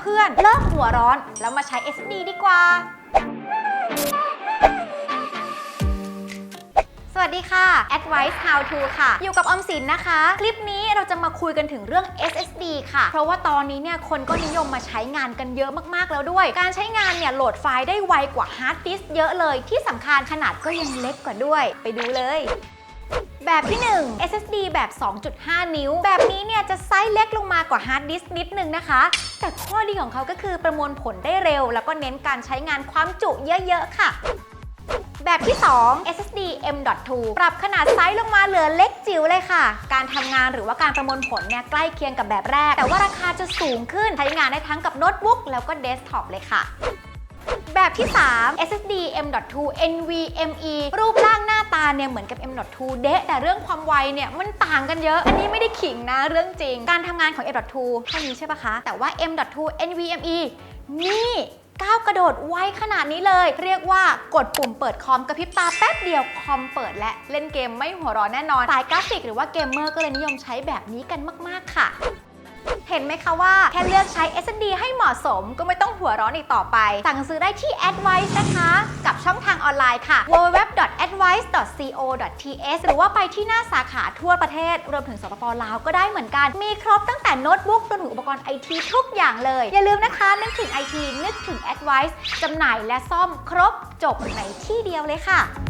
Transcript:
เพื่อนๆ เลิกหัวร้อน แล้วมาใช้ SSD ดีกว่า สวัสดีค่ะ Advice How to ค่ะ อยู่กับออมสินนะคะ คลิปนี้เราจะมาคุยกันถึงเรื่อง SSD ค่ะ เพราะว่าตอนนี้เนี่ยคนก็นิยมมาใช้งานกันเยอะมากๆแล้วด้วย การใช้งานเนี่ยโหลดไฟล์ได้ไวกว่าฮาร์ดดิสก์เยอะเลย ที่สำคัญขนาดก็ยังเล็กกว่าด้วย ไปดูเลย แบบที่ 1 SSD แบบ 2.5 นิ้ว แบบนี้เนี่ยจะไซส์เล็กลงมากว่าฮาร์ดดิสก์นิดนึงนะคะ แต่ข้อดีของเขาก็คือประมวลผลได้เร็ว แล้วก็เน้นการใช้งานความจุเยอะๆ ค่ะ แบบที่ 2 SSD M.2 ปรับขนาดไซส์ลงมาเหลือเล็กจิ๋วเลยค่ะ การทำงานหรือว่าการประมวลผลเนี่ยใกล้เคียงกับแบบแรก แต่ว่าราคาจะสูงขึ้น ใช้งานได้ทั้งกับโน้ตบุ๊กแล้วก็เดสก์ท็อปเลยค่ะแบบที่ 3 SSD M.2 NVMe รูปร่าง หน้าตาเนี่ยเหมือนกับ M.2 เดะแต่เรื่องความไวเนี่ยมันต่างกันเยอะ อันนี้ไม่ได้ขิงนะเรื่องจริง การทำงานของ M.2 เท่านี้ใช่ปะคะ แต่ว่า M.2 NVMe นี่ก้าวกระโดดไวขนาดนี้เลย เรียกว่ากดปุ่มเปิดคอมกระพริบตาแป๊บเดียวคอมเปิดและเล่นเกมไม่หัวร้อนแน่นอนสายกราฟิกหรือว่าเกมเมอร์ก็เลยนิยมใช้แบบนี้กันมาก ๆ ค่ะเห็นไหมคะว่าแค่เลือกใช้ SSD ให้เหมาะสมก็ไม่ต้องหัวร้อนอีกต่อไป สั่งซื้อได้ที่ Advice นะคะ กับช่องทางออนไลน์ค่ะ w w w a d v i www.co.th หรือว่าไปที่หน้าสาขาทั่วประเทศ รวมถึงสปปลาวก็ได้เหมือนกัน มีครบตั้งแต่โน้ตบุ๊กจนถึงอุปกรณ์ไอทีทุกอย่างเลย อย่าลืมนะคะนึกถึงไอทีนึกถึง Advice จำหน่ายและซ่อมครบจบในที่เดียวเลยค่ะ